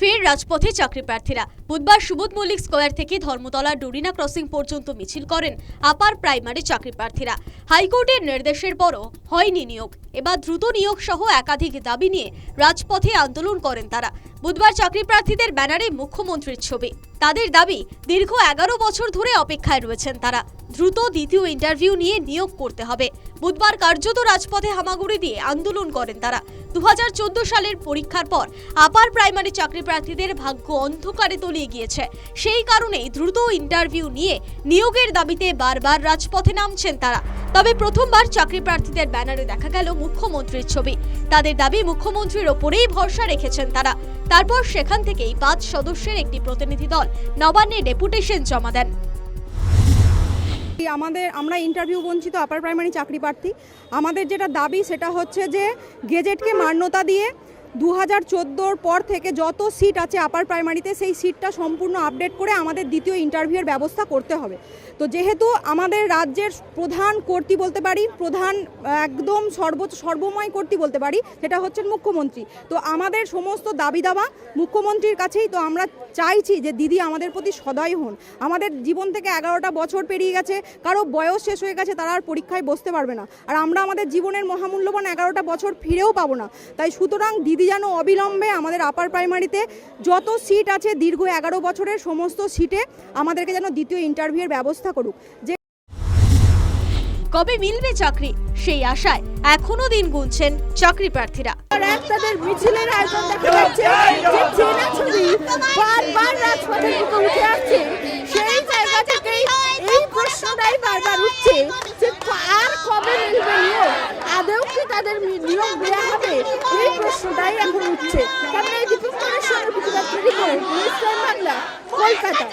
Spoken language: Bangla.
ফের রাজপথে চাকরি প্রার্থীরা। বুধবার সুবোধ মল্লিক স্কোয়ার থেকে ধর্মতলা ডুরিনা ক্রসিং পর্যন্ত মিছিল করেন আপার প্রাইমারি চাকরি প্রার্থীরা। হাইকোর্টের নির্দেশের পরও হয়নি নিয়োগ। এবার দ্রুত নিয়োগ সহ একাধিক দাবি নিয়ে রাজপথে আন্দোলন করেন তারা। বুধবার চাকরি প্রার্থীদের ব্যানারে মুখ্যমন্ত্রীর ছবি। তাদের দাবি, দীর্ঘ এগারো বছর ধরে অপেক্ষায় রয়েছেন তারা। দ্রুত দ্বিতীয় ইন্টারভিউ নিয়ে নিয়োগ করতে হবে। বুধবার কার্যত রাজপথে হামাগুড়ি দিয়ে আন্দোলন করেন তারা। দুহাজার চোদ্দ সালের পরীক্ষার পর আপার প্রাইমারি চাকরি প্রার্থীদের ভাগ্য অন্ধকারে তলিয়ে গিয়েছে। সেই কারণেই দ্রুত ইন্টারভিউ নিয়ে নিয়োগের দাবিতে বারবার রাজপথে নামছেন তারা। তবে প্রথমবার চাকরি প্রার্থীদের ব্যানারে দেখা গেল মুখ্যমন্ত্রীর ছবি। তাদের দাবি, মুখ্যমন্ত্রীর ওপরেই ভরসা রেখেছেন তারা। তারপর সেখান থেকেই পাঁচ সদস্যের একটি প্রতিনিধি দল নবান্নে ডেপুটেশন জমা দেন। আমাদের, আমরা ইন্টারভিউ বঞ্চিত আপার প্রাইমারি চাকরি প্রার্থী। আমাদের যেটা দাবি, সেটা হচ্ছে যে গেজেটকে মান্যতা দিয়ে দু হাজার পর থেকে যত সিট আছে আপার প্রাইমারিতে সেই সিটটা সম্পূর্ণ আপডেট করে আমাদের দ্বিতীয় ইন্টারভিউয়ের ব্যবস্থা করতে হবে। তো যেহেতু আমাদের রাজ্যের প্রধান কর্তৃ বলতে পারি, প্রধান একদম সর্ব, সর্বময় কর্তৃ বলতে পারি, সেটা হচ্ছেন মুখ্যমন্ত্রী। তো আমাদের সমস্ত দাবি দাবা মুখ্যমন্ত্রীর কাছেই, তো আমরা চাইছি যে দিদি আমাদের প্রতি সদয় হন। আমাদের জীবন থেকে এগারোটা বছর পেরিয়ে গেছে, কারও বয়স শেষ হয়ে গেছে, তারা আর পরীক্ষায় বসতে পারবে না। আর আমরা আমাদের জীবনের মহামূল্যবান এগারোটা বছর ফিরেও পাবো না। তাই সুতরাং দিদি যেন অবিলম্বে আমাদের আপার প্রাইমারিতে যত সিট আছে দীর্ঘ এগারো বছরের সমস্ত সিটে আমাদেরকে যেন দ্বিতীয় ইন্টারভিউয়ের ব্যবস্থা করুক। যে কবে মিলবে চাকরি? সেই আশায় এখনও দিন গুনছেন চাকরি প্রার্থীরা। একটাদের মিছিলের আয়োজন দেখা যাচ্ছে। যে চেনা ছবি বারবার রাজপথের বুকে উঠে আসছে। সেই জায়গা থেকেই এই প্রশ্নটাই বারবার উঠছে যে আর কবে মিলবে নিয়োগ আদৌ কি তাদের নিয়োগ দেওয়া হবে এই প্রশ্নটাই এখন উঠছে। এই দীপক কুমারের সঙ্গে বাংলা কলকাতা।